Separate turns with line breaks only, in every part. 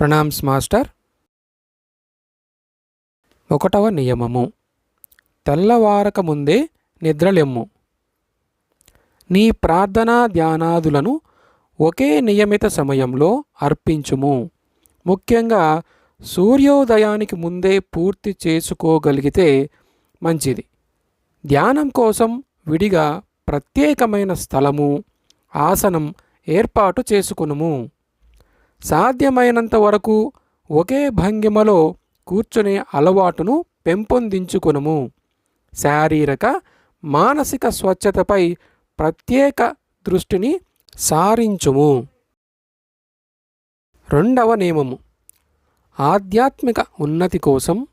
Pranams master. ఒకటవ నియమము. తెల్లవారక ముందే నిద్రలెమ్ము. నీ ప్రార్థనా ధ్యానాదులను ఒకే నియమిత సమయంలో అర్పించుము. ముఖ్యంగా సూర్యోదయానికి ముందే పూర్తి చేసుకోగలిగితే మంచిది. ధ్యానం కోసం విడిగా ప్రత్యేకమైన స్థలము ఆసనం ఏర్పాటు చేసుకునుము. సాధ్యమైనంత వరకు ఒకే భంగిమలో కూర్చునే అలవాటును పెంపొందించుకునుము. శారీరక మానసిక స్వచ్ఛతపై ప్రత్యేక దృష్టిని సారించుము. రెండవ నియమము. ఆధ్యాత్మిక ఉన్నతి కోసం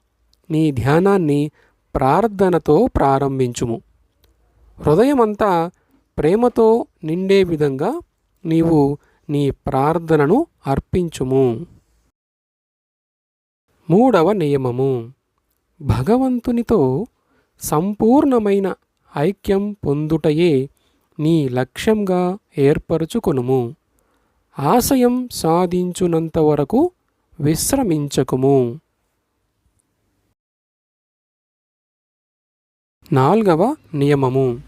నీ ధ్యానాన్ని ప్రార్థనతో ప్రారంభించుము. హృదయమంతా ప్రేమతో నిండే విధంగా నీవు నీ ప్రార్థనను అర్పించుము. మూడవ నియమము. భగవంతునితో సంపూర్ణమైన ఐక్యం పొందుటయే నీ లక్ష్యంగా ఏర్పరచుకొనుము. ఆశయం సాధించునంత వరకు విశ్రమించకుము. నాల్గవ నియమము.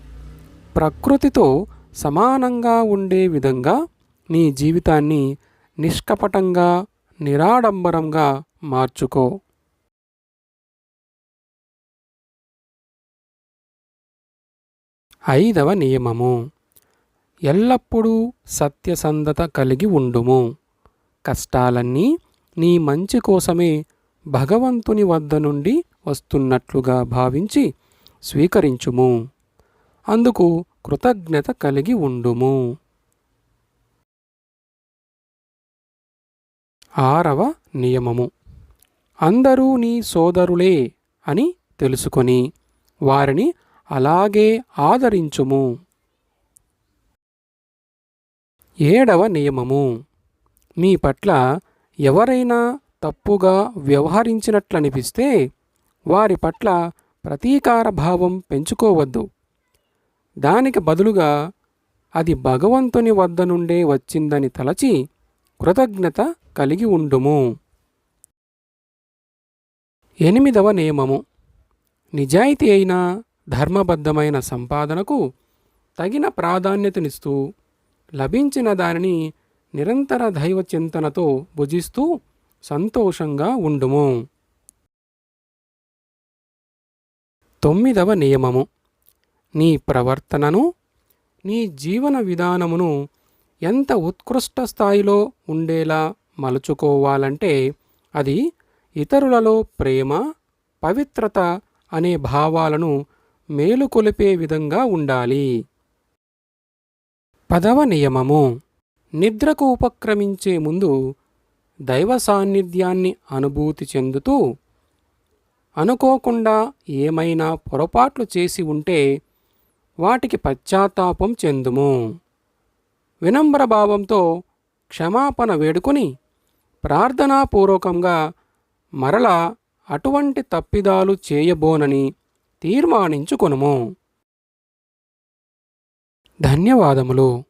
ప్రకృతితో సమానంగా ఉండే విధంగా నీ జీవితాన్ని నిష్కపటంగా నిరాడంబరంగా మార్చుకో. ఐదవ నియమము. ఎల్లప్పుడూ సత్యసంధత కలిగి ఉండుము. కష్టాలన్నీ నీ మంచి కోసమే భగవంతుని వద్ద నుండి వస్తున్నట్లుగా భావించి స్వీకరించుము. అందుకు కృతజ్ఞత కలిగి ఉండుము. ఆరవ నియమము. అందరూ నీ సోదరులే అని తెలుసుకొని వారిని అలాగే ఆదరించుము. ఏడవ నియమము. మీ పట్ల ఎవరైనా తప్పుగా వ్యవహరించినట్లనిపిస్తే వారి పట్ల ప్రతీకార భావం పెంచుకోవద్దు. దానికి బదులుగా అది భగవంతుని వద్ద నుండే వచ్చిందని తలచి కృతజ్ఞత కలిగి ఉండుము. ఎనిమిదవ నియమము. నిజాయితీ అయిన ధర్మబద్ధమైన సంపాదనకు తగిన ప్రాధాన్యతనిస్తూ లభించిన దానిని నిరంతర దైవ చింతనతో భుజిస్తూ సంతోషంగా ఉండుము. తొమ్మిదవ నియమము. నీ ప్రవర్తనను నీ జీవన విధానమును ఎంత ఉత్కృష్ట స్థాయిలో ఉండేలా మలుచుకోవాలంటే అది ఇతరులలో ప్రేమ పవిత్రత అనే భావాలను మేలుకొలిపే విధంగా ఉండాలి. పదవ నియమము. నిద్రకు ఉపక్రమించే ముందు దైవ సాన్నిధ్యాన్ని అనుభూతి చెందుతూ అనుకోకుండా ఏమైనా పొరపాట్లు చేసి ఉంటే వాటికి పశ్చాత్తాపం చెందుము. వినమ్ర భావంతో క్షమాపణ వేడుకొని ప్రార్థనాపూర్వకంగా మరలా అటువంటి తప్పిదాలు చేయబోనని తీర్మానించుకొనుము. ధన్యవాదములు.